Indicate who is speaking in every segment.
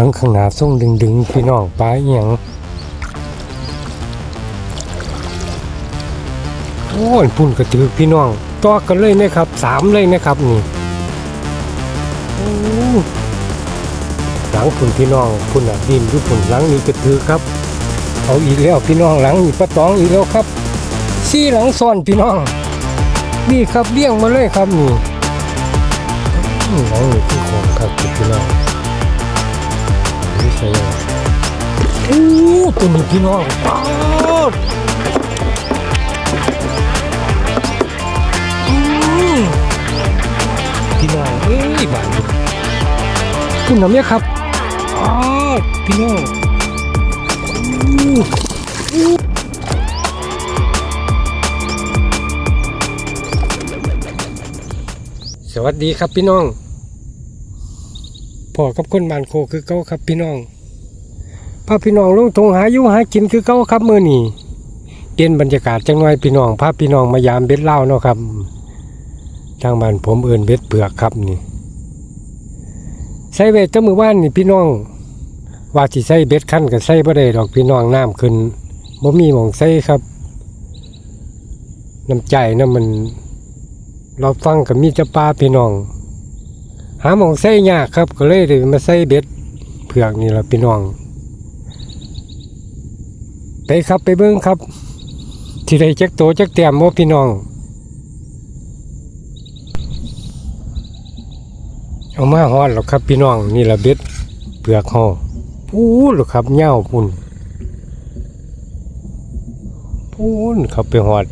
Speaker 1: หลังข้างหน้าส่งดึงดึงๆพี่น้องปลาอหยังโอ้ยพุ่นกระตือพี่น้องต่อกันเลยนะครับสามเลยนะครับนี่โอ้หลังพุ่นพี่น้องพุ่นอะดินอยู่พุ่นหลังนี้กระตือครับ เอาอีกแล้วพี่น้องหลังนี้ปะตองอีกแล้วครับซี่หลังซ้อนพี่น้อง นี่ครับเลี้ยงมาเลยครับนี่อืมหลังนี้คือของครับพี่น้อง นี่ใช่ยังโอ้ตัวนี้พี่น้องปาดอืมพี่น้องเอ้ยบ้านคุณน้ำเนี่ยครับปาดพี่น้องสวัสดีครับพี่น้อง พ่อกับคนบ้านโคคือเก่าครับพี่น้องพาพี่น้องลงทงหาอยู่หากินคือเก่าครับมื้อนี้เปลี่ยนบรรยากาศจังหน่อยพี่น้องพาพี่น้องมายามเบ็ดเหล้าเนาะครับทางบ้านผมเอิ้นเบ็ดเปลือกครับนี่ใส่ไว้แต่มื้อวานนี่พี่น้อง ว่าสิใส่เบ็ดคันก็ใส่บ่ได้ดอกพี่น้องน้ำขึ้นบ่มีหม่องใส่ครับน้ำใจน้ำมัน เราฟังกับมีแต่ปลาพี่น้อง หาหมองใส่ยากครับ ก็เลยได้มาใส่เบ็ดเผือกนี่ละพี่น้อง ไปครับไปเบิ้งครับ ที่ใดจักโตจักเตียมว่าพี่น้อง เอามาฮอดหรอกครับพี่น้องนี่ละเบ็ดเผือกห่อพูดหรอกครับเหย้าพุ่นพูนครับไปหอด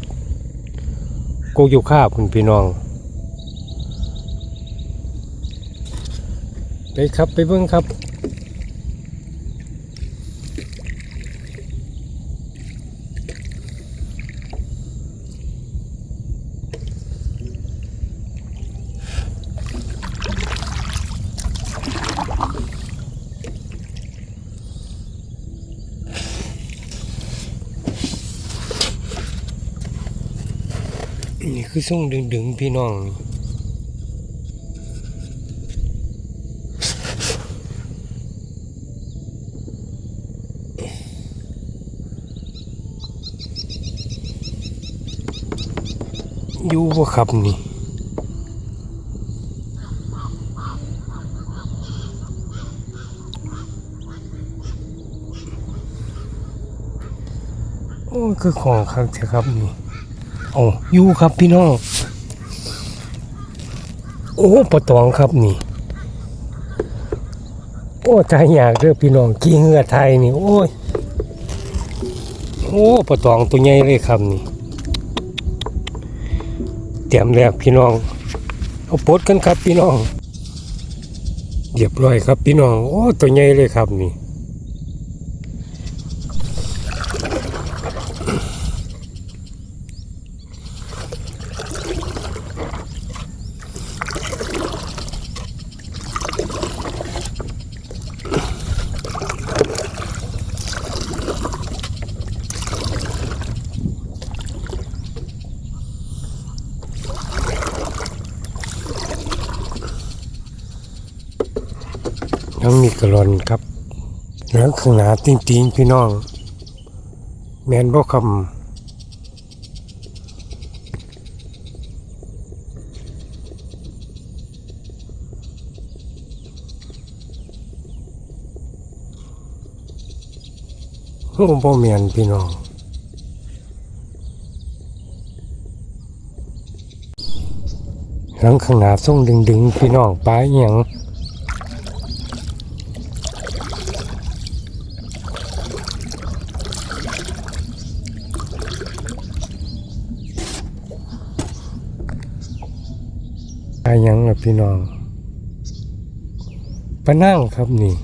Speaker 1: โกอยู่ข้าพุ่นพี่น้อง ไปครับไปเบิ้งครับนี่คือส่งดึงๆพี่น้อง อยู่บ่ครับนี่โอ้คือของครับเถอะครับนี่โอ้อยู่ครับพี่น้องโอ้ปะตองครับนี่ โอ้ใจอยากเด้อพี่น้องกี้เหงือไทยนี่ โอ้ยโอ้ปะตองตัวใหญ่เลยครับนี่ เตรียมแล้วพี่น้อง เอาปดกันครับพี่น้องเรียบร้อยครับพี่น้อง โอ้ตัวใหญ่เลยครับนี่ ยังมีกระลอนครับแล้วข้างหนาติงติงๆพี่น้อง แมนบ่คำโอ้บ่แมนพี่น้องหลังข้างหน้าส่งดึงดึงๆพี่น้องปลาอหยัง ปลาหยังล่ะ พี่น้องปลานั่งครับนี่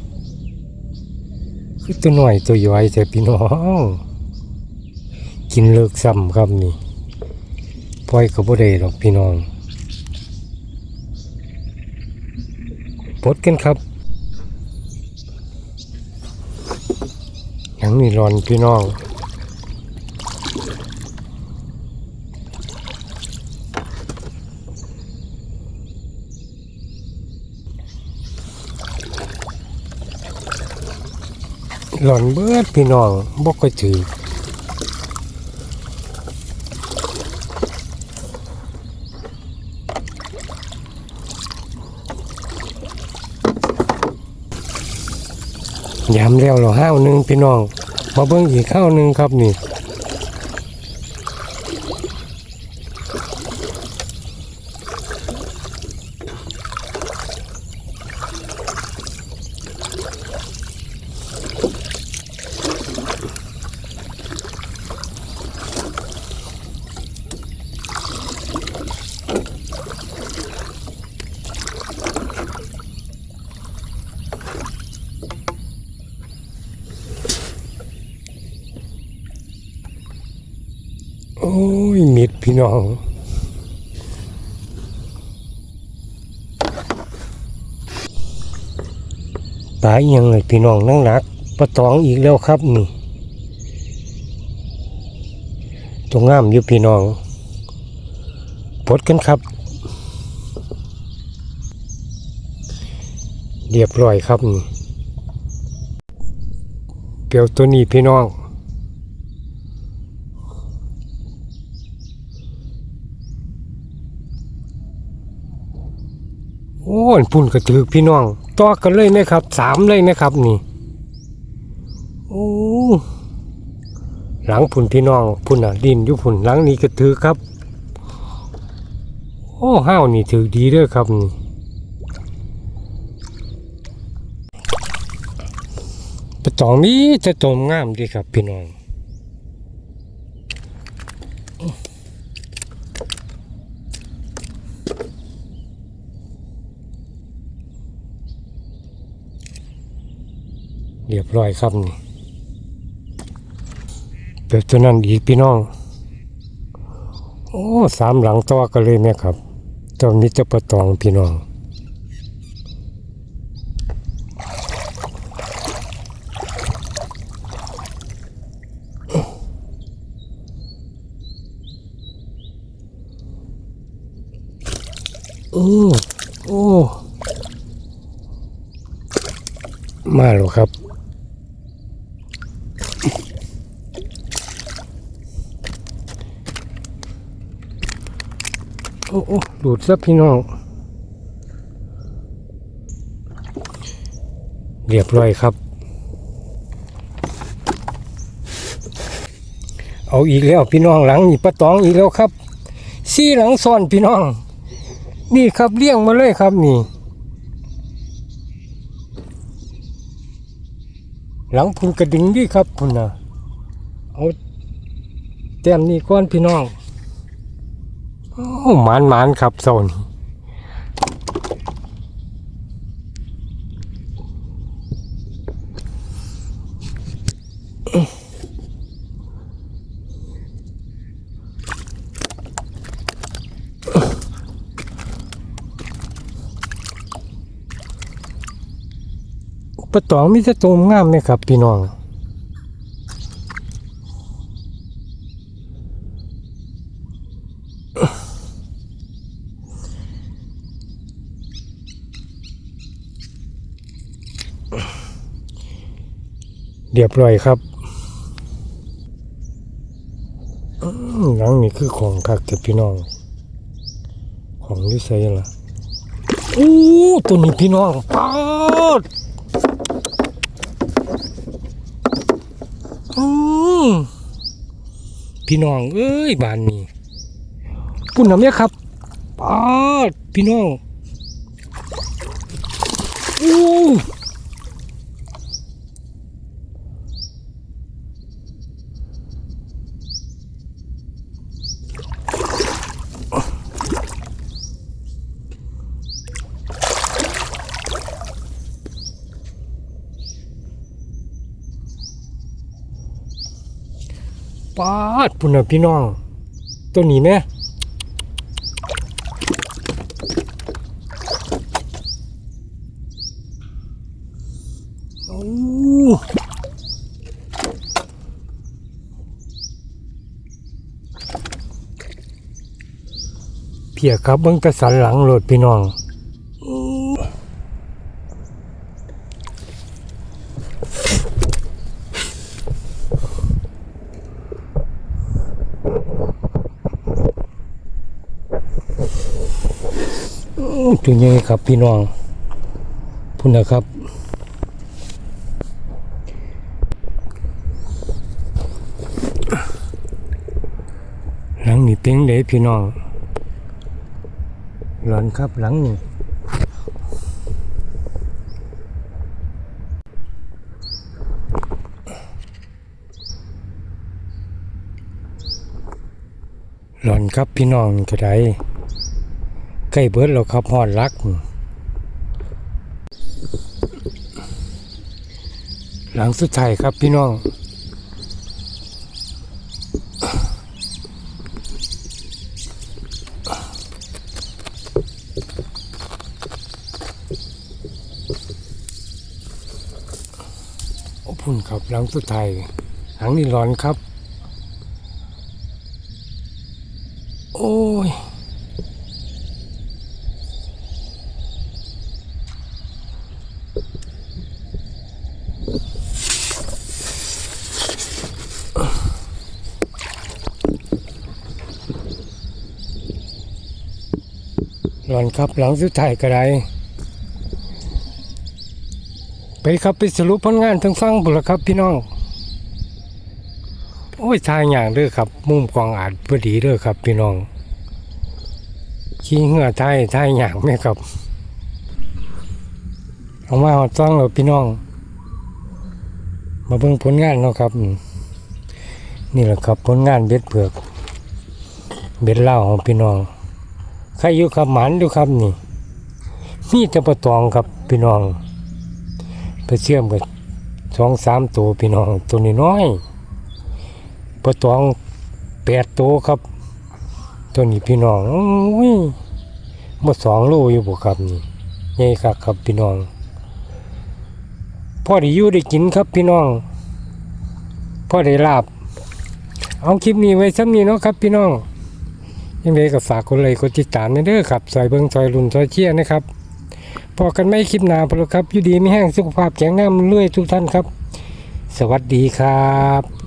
Speaker 1: คือตัวหน่อยตัวย่อยแต่พี่น้อง กินเลิกซ้ำครับนี่ปล่อยก็บ่ได้หรอกพี่น้องปดกันครับหยังนี่ร้อนพี่น้อง หล่อนเบิดพี่น้องบ่ก็ถือย้ำแล้วเรอห้าวหนึ่งพี่น้อง มาเบิ่งอีกข้าวหนึ่งครับนี่ โอ้ยมิดพี่น้องตายยังเลยพี่น้องนั่งหนักประตองอีกแล้วครับนี่ตัวงามอยู่พี่น้องปดกันครับ เรียบร้อยครับนี่เปียวตัวนี้พี่น้อง อ้ยพุ่นกระถือพี่น้องต่อกันเลยไหมครับสามเลยไหมครับนี่โอ้หลังพุ่นพี่น้องพุ่นอะดินอยู่พุ่นหลังนี้กระถือครับ โอ้ห้าวนี่ถือดีเด้อครับนี่ประตองนี้จะตมงามดีครับพี่น้อง เรียบร้อยครับนี่แบบตัวนั้นอีกพี่น้อง โอ้สามหลังต่อกันเลยไหมครับตัวนี้จะประตองพี่น้องโอ้โอ้ มาแล้วครับ โหลุดซะพี่น้อง เรียบร้อยครับ เอาอีกแล้วพี่น้องหลังนี่ปะตองอีกแล้วครับซี่หลังซ่อนพี่น้อง นี่ครับเลี้ยงมาเลยครับนี่ หลังพุนกระดึงดีครับพุ่นนะเอาแต้มนี้ก้อนพี่น้อง โอ้หมานหมานครับโซนปะตองมีแต่ตัวงามไหมครับพี่น้อง เรียบร้อยครับหลังนี่คือของคักแต่พี่น้อง ของที่ใส่ล่ะโอ้ตัวนี้พี่น้องปาดอืมพี่น้อง เอ้ย บานนี้ ปุ่นน้ำเนี่ยครับปาดพี่น้องโอ้ปาดพุ่นนะพี่น้อง ตัวนี้แม่ พียครับเบิ้งตะสันหลังโหลดพี่น้องตัยังไงครับพี่น้องพุ่นนะครับหลังนี้เป็นเลยพี่น้อง หลอนครับหลังนี่หลอนครับพี่น้องก็ไดใกล้เบิดแล้วครับหอดรักหลังสุดท้ายครับพี่น้อง พุ่นครับหลังสุดท้ายหลังนี่ร้อนครับ โอ้ยร้อนครับหลังสุดท้ายก็ได้ ไปครับไปสรุปผลงานทั้งฟังบุละครับพี่น้อง โอ้ยทายอย่างเด้อครับ มุมกองอาจพอดีเด้อครับ พี่น้องขี้เหงื่อทายทายอย่างไหมครับเอามาเอาจ้องเลยพี่น้อง มาเบิ่งผลงานเนาะครับ นี่แหละครับผลงานเบ็ดเผือก เบ็ดเหล้าของพี่น้องใครอยู่ครับหมันอยู่ครับนี่มีแต่ปลาตองครับพี่น้อง ไปเชื่อมกับสองสามตัวพี่น้องตัวนี้น้อยปลาตองแปดตัวครับ ตัวนี้พี่น้องโอ้ยมดสองโลอยู่บ่ครับนี่ใหญ่ครับครับพี่น้องพ่อได้อยู่ได้กินครับพี่น้องพ่อได้ลาบเอาคลิปนี้ไว้ซ้ำนี้เนาะครับพี่น้องยังไงก็ฝากกดไลค์กดติดตามเด้อครับซอยเบิงซอยรุ่นซอยเชี่ยนะครับ พอกันไม่คลิปหนาพอแล้วครับ อยู่ดีไม่แห้งสุขภาพแข็งแรงเรื่อยทุกท่านครับ สวัสดีครับ